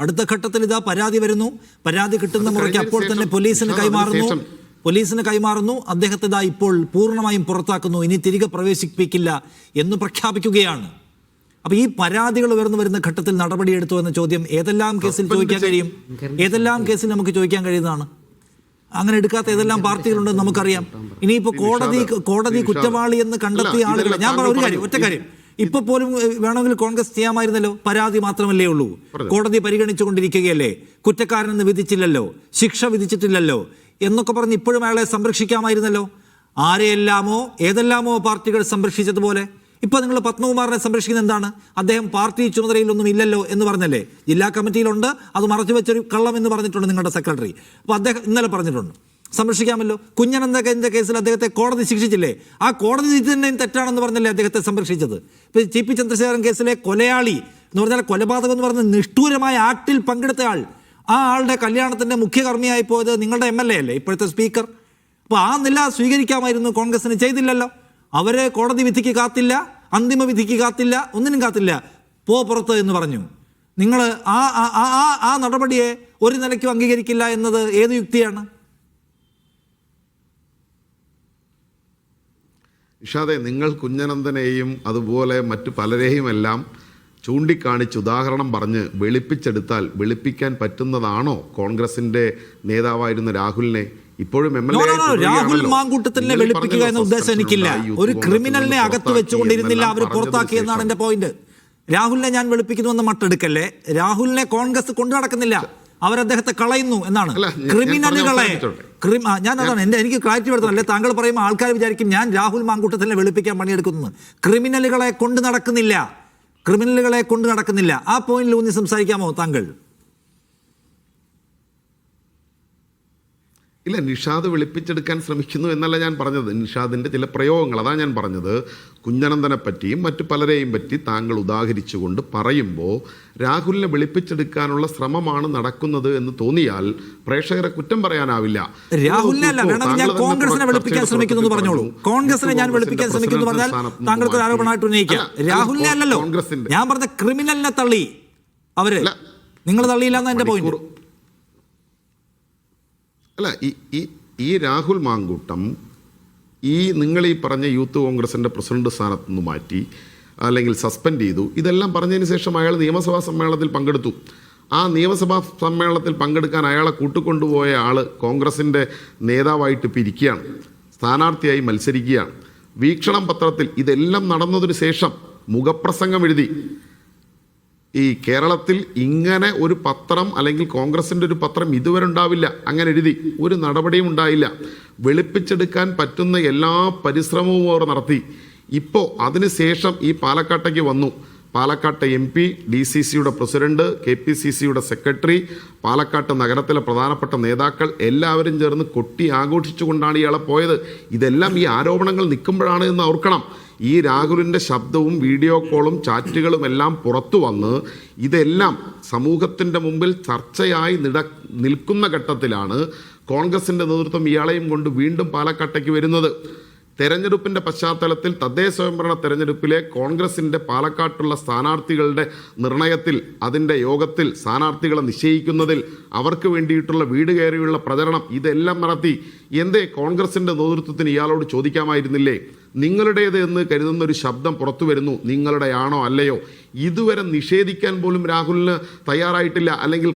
അടുത്ത ഘട്ടത്തിൽ ഇതാ പരാതി വരുന്നു. പരാതി കിട്ടുന്ന മുറയ്ക്ക് അപ്പോൾ തന്നെ പോലീസിന് കൈമാറുന്നു. പോലീസിന് കൈമാറുന്നു. അദ്ദേഹത്തെ ഇതാ ഇപ്പോൾ പൂർണമായും പുറത്താക്കുന്നു. ഇനി തിരികെ പ്രവേശിപ്പിക്കില്ല എന്ന് പ്രഖ്യാപിക്കുകയാണ്. അപ്പൊ ഈ പരാതികൾ ഉയർന്നു വരുന്ന ഘട്ടത്തിൽ നടപടിയെടുത്തു എന്ന ചോദ്യം ഏതെല്ലാം കേസിൽ ചോദിക്കാൻ കഴിയും? ഏതെല്ലാം കേസിൽ നമുക്ക് ചോദിക്കാൻ കഴിയുന്നതാണ്? അങ്ങനെ എടുക്കാത്ത ഏതെല്ലാം പാർട്ടികളുണ്ടെന്ന് നമുക്കറിയാം. ഇനിയിപ്പോ കോടതി കോടതി കുറ്റവാളി എന്ന് കണ്ടെത്തിയ ആളുകളെ ആളുകൾ ഞാൻ പറഞ്ഞ ഒരു കാര്യം ഒറ്റ. കാര്യം. ഇപ്പൊ പോലും വേണമെങ്കിൽ കോൺഗ്രസ് ചെയ്യാമായിരുന്നല്ലോ? പരാതി മാത്രമല്ലേ ഉള്ളൂ. കോടതി പരിഗണിച്ചുകൊണ്ടിരിക്കുകയല്ലേ? കുറ്റക്കാരനെന്ന് വിധിച്ചില്ലല്ലോ? ശിക്ഷ വിധിച്ചിട്ടില്ലല്ലോ? എന്നൊക്കെ പറഞ്ഞ് ഇപ്പോഴും അയാളെ സംരക്ഷിക്കാമായിരുന്നല്ലോ? ആരെയെല്ലാമോ ഏതെല്ലാമോ പാർട്ടികൾ സംരക്ഷിച്ചതുപോലെ? ഇപ്പൊ നിങ്ങൾ പത്മകുമാറിനെ സംരക്ഷിക്കുന്നത് എന്താണ്? അദ്ദേഹം പാർട്ടി ചുമതലയിലൊന്നും ഇല്ലല്ലോ എന്ന് പറഞ്ഞല്ലേ? ജില്ലാ കമ്മിറ്റിയിലുണ്ട്. അത് മറച്ചു വെച്ചൊരു കള്ളം എന്ന് പറഞ്ഞിട്ടുണ്ട് നിങ്ങളുടെ സെക്രട്ടറി. അപ്പൊ അദ്ദേഹം ഇന്നലെ പറഞ്ഞിട്ടുണ്ട്. സംരക്ഷിക്കാമല്ലോ. കുഞ്ഞനന്ദന്റെ കേസിൽ അദ്ദേഹത്തെ കോടതി ശിക്ഷിച്ചില്ലേ? ആ കോടതി വിധി തന്നെ തെറ്റാണെന്ന് പറഞ്ഞല്ലേ അദ്ദേഹത്തെ സംരക്ഷിച്ചത്? ഇപ്പം ടി പി ചന്ദ്രശേഖരൻ കേസിലെ കൊലയാളി എന്ന് പറഞ്ഞാൽ കൊലപാതകം എന്ന് പറഞ്ഞ നിഷ്ഠൂരമായ ആക്ടിൽ പങ്കെടുത്ത ആൾ. ആ ആളുടെ കല്യാണത്തിന്റെ മുഖ്യകർമ്മിയായി പോയത് നിങ്ങളുടെ എം എൽ എ അല്ലേ? ഇപ്പോഴത്തെ സ്പീക്കർ. അപ്പോൾ ആ നില സ്വീകരിക്കാമായിരുന്നു കോൺഗ്രസിന് ചെയ്തില്ലല്ലോ. അവരെ കോടതി വിധിക്ക് കാത്തില്ല അന്തിമ വിധിക്ക് കാത്തില്ല ഒന്നിനും കാത്തില്ല. പോ പുറത്ത് എന്ന് പറഞ്ഞു. നിങ്ങൾ ആ ആ- ആ നടപടിയെ ഒരു നിലയ്ക്കും അംഗീകരിക്കില്ല എന്നത് ഏത് യുക്തിയാണ്? ഇഷാദെ നിങ്ങൾ കുഞ്ഞനന്ദനെയും അതുപോലെ മറ്റു പലരെയും എല്ലാം ചൂണ്ടിക്കാണിച്ച് ഉദാഹരണം പറഞ്ഞ് വെളുപ്പിച്ചെടുത്താൽ വെളുപ്പിക്കാൻ പറ്റുന്നതാണോ കോൺഗ്രസിന്റെ നേതാവായിരുന്ന രാഹുലിനെ? ഇപ്പോഴും എം എൽ എ. രാഹുൽ മാങ്കൂട്ടത്തിനെ വെളുപ്പിക്കുക എന്ന ഉദ്ദേശം എനിക്കില്ല. ഒരു ക്രിമിനലിനെ അകത്ത് വെച്ചുകൊണ്ടിരുന്നില്ല അവർ പുറത്താക്കിയെന്നാണ് എന്റെ പോയിന്റ് രാഹുലിനെ ഞാൻ വെളുപ്പിക്കുന്നുവെന്ന് മട്ടെടുക്കല്ലേ? രാഹുലിനെ കോൺഗ്രസ് കൊണ്ടു നടക്കുന്നില്ല. അവരദ്ദേഹത്തെ കളയുന്നു എന്നാണ്. ക്രിമിനലുകളെ. ക്രിം- ഞാൻ അതാണ് എന്റെ എനിക്ക് ക്ലാരിറ്റി വരുത്തണം. അല്ലെ താങ്കൾ പറയുമ്പോൾ ആൾക്കാർ വിചാരിക്കും ഞാൻ രാഹുൽ മാങ്കൂട്ടത്തിനെ വെളുപ്പിക്കാൻ പണിയെടുക്കുന്നത് ക്രിമിനലുകളെ കൊണ്ട് നടക്കുന്നില്ല. ക്രിമിനലുകളെ കൊണ്ട് നടക്കുന്നില്ല. ആ പോയിന്റിൽ ഊന്നി സംസാരിക്കാമോ താങ്കൾ? ഇല്ല നിഷാദ് വിളിപ്പിച്ചെടുക്കാൻ ശ്രമിക്കുന്നു എന്നല്ല ഞാൻ പറഞ്ഞത്. നിഷാദിന്റെ ചില പ്രയോഗങ്ങൾ അതാണ് ഞാൻ പറഞ്ഞത്. കുഞ്ഞനന്ദനെ പറ്റിയും മറ്റു പലരെയും പറ്റി താങ്കൾ ഉദാഹരിച്ചുകൊണ്ട് പറയുമ്പോൾ രാഹുലിനെ വിളിപ്പിച്ചെടുക്കാനുള്ള ശ്രമമാണ് നടക്കുന്നത് എന്ന് തോന്നിയാൽ പ്രേക്ഷകരെ കുറ്റം പറയാനാവില്ല. രാഹുലിനെ ഞാൻ കോൺഗ്രസിനെ വെളുപ്പിക്കാൻ ശ്രമിക്കുന്നു പറഞ്ഞോളൂ. കോൺഗ്രസിനെ ഞാൻ വെളുപ്പിക്കാൻ ശ്രമിക്കുന്നു പറഞ്ഞാൽ താങ്കൾക്ക് ആരോപണമായിട്ട് ഉന്നയിക്കാം. രാഹുലിനെ അല്ലല്ലോ. കോൺഗ്രസിന്റെ ഞാൻ പറഞ്ഞ ക്രിമിനലിനെ തള്ളി. അവർ. നിങ്ങൾ തള്ളിയില്ല എന്റെ പോയിന്റ് അല്ല ഈ ഈ ഈ രാഹുൽ മാങ്കൂട്ടം ഈ നിങ്ങൾ ഈ പറഞ്ഞ യൂത്ത് കോൺഗ്രസിന്റെ പ്രസിഡന്റ് സ്ഥാനത്ത് നിന്ന് മാറ്റി അല്ലെങ്കിൽ സസ്പെൻഡ് ചെയ്തു ഇതെല്ലാം പറഞ്ഞതിന് ശേഷം അയാൾ നിയമസഭാ സമ്മേളനത്തിൽ പങ്കെടുത്തു. ആ നിയമസഭാ സമ്മേളനത്തിൽ പങ്കെടുക്കാൻ അയാളെ കൂട്ടിക്കൊണ്ടുപോയ ആൾ കോൺഗ്രസിന്റെ നേതാവായിട്ട് പിരിക്കുകയാണ് സ്ഥാനാർത്ഥിയായി മത്സരിക്കുകയാണ്. വീക്ഷണം പത്രത്തിൽ ഇതെല്ലാം നടന്നതിന് ശേഷം മുഖപ്രസംഗം എഴുതി. ഈ കേരളത്തിൽ ഇങ്ങനെ ഒരു പത്രം അല്ലെങ്കിൽ കോൺഗ്രസിന്റെ ഒരു പത്രം ഇതുവരെ ഉണ്ടാവില്ല. അങ്ങനെ എഴുതി ഒരു നടപടിയും ഉണ്ടായില്ല. വെളുപ്പിച്ചെടുക്കാൻ പറ്റുന്ന എല്ലാ പരിശ്രമവും അവർ നടത്തി. ഇപ്പോൾ അതിനുശേഷം ഈ പാലക്കാട്ടേക്ക് വന്നു. പാലക്കാട്ടെ എം പി ഡി സി സിയുടെ പ്രസിഡന്റ് കെ പി സി സിയുടെ സെക്രട്ടറി പാലക്കാട്ട് നഗരത്തിലെ പ്രധാനപ്പെട്ട നേതാക്കൾ എല്ലാവരും ചേർന്ന് കൊട്ടി ആഘോഷിച്ചുകൊണ്ടാണ് ഇയാളെ പോയത്. ഇതെല്ലാം ഈ ആരോപണങ്ങൾ നിൽക്കുമ്പോഴാണ് എന്ന് ഓർക്കണം. ഈ രാഹുലിന്റെ ശബ്ദവും വീഡിയോ കോളും ചാറ്റുകളും എല്ലാം പുറത്തു വന്ന് ഇതെല്ലാം സമൂഹത്തിന്റെ മുമ്പിൽ ചർച്ചയായി നിട നിൽക്കുന്ന ഘട്ടത്തിലാണ് കോൺഗ്രസിന്റെ നേതൃത്വം ഇയാളെയും കൊണ്ട് വീണ്ടും പാലക്കാട്ടേക്ക് വരുന്നത്. തെരഞ്ഞെടുപ്പിന്റെ പശ്ചാത്തലത്തിൽ തദ്ദേശ സ്വയംഭരണ തെരഞ്ഞെടുപ്പിലെ കോൺഗ്രസിന്റെ പാലക്കാട്ടുള്ള സ്ഥാനാർത്ഥികളുടെ നിർണയത്തിൽ അതിന്റെ യോഗത്തിൽ സ്ഥാനാർത്ഥികളെ നിശ്ചയിക്കുന്നതിൽ അവർക്ക് വേണ്ടിയിട്ടുള്ള വീട് കയറിയുള്ള പ്രചരണം ഇതെല്ലാം നടത്തി. എന്തേ കോൺഗ്രസിന്റെ നേതൃത്വത്തിന് ഇയാളോട് ചോദിക്കാമായിരുന്നില്ലേ? നിങ്ങളുടേത് എന്ന് കരുതുന്ന ഒരു ശബ്ദം പുറത്തു വരുന്നു. നിങ്ങളുടെയാണോ അല്ലയോ? ഇതുവരെ നിഷേധിക്കാൻ പോലും രാഹുലിന് തയ്യാറായിട്ടില്ല. അല്ലെങ്കിൽ